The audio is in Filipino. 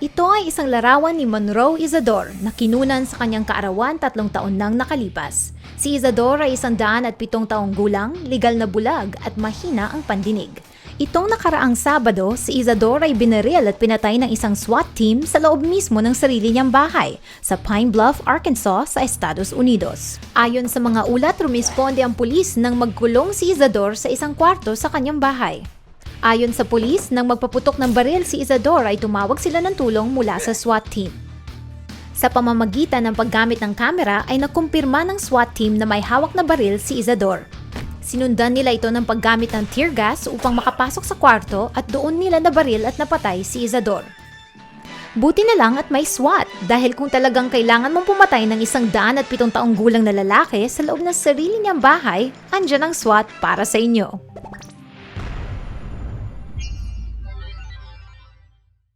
Ito ay isang larawan ni Monroe Isadore na kinunan sa kanyang kaarawan tatlong taon nang nakalipas. Si Isadore ay isang daan at pitong taong gulang, legal na bulag at mahina ang pandinig. Itong nakaraang Sabado, si Isadore ay binaril at pinatay ng isang SWAT team sa loob mismo ng sarili niyang bahay sa Pine Bluff, Arkansas sa Estados Unidos. Ayon sa mga ulat, rumisponde ang pulis nang magkulong si Isadore sa isang kwarto sa kanyang bahay. Ayon sa pulis, nang magpaputok ng baril si Isadore ay tumawag sila ng tulong mula sa SWAT team. Sa pamamagitan ng paggamit ng kamera ay nakumpirma ng SWAT team na may hawak na baril si Isadore. Sinundan nila ito ng paggamit ng tear gas upang makapasok sa kwarto at doon nila nabaril at napatay si Isadore. Buti na lang at may SWAT dahil kung talagang kailangan mong pumatay ng isang daan at pitong taong gulang na lalaki sa loob ng sarili niyang bahay, andyan ang SWAT para sa inyo.